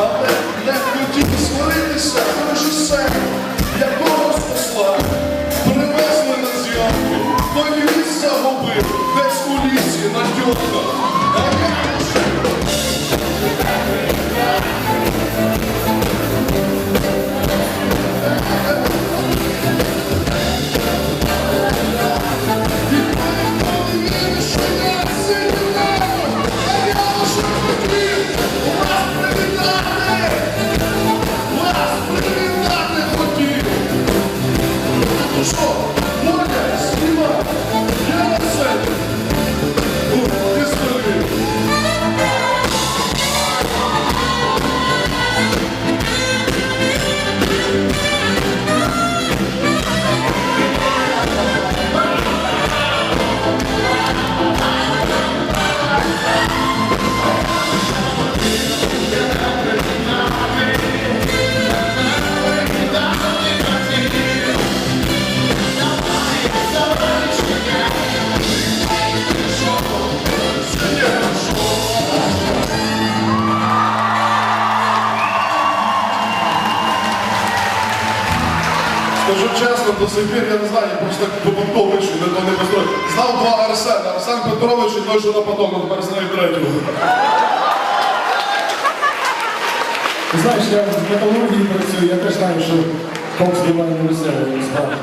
Але не хотів сваритися режисер, якого спасла, привезли на зйомки, той ліс десь у лісі на тьотках. Thank you. Скажу чесно, до сих пір я не знаю, я просто випадково вийшов, де то не построю. Знав два Арсена, Арсен Петрович і той, що на потоку, тепер знаю третього. Знаєш, я в металургії працюю, я теж знаю, що Кокс буває не веселий, насправді.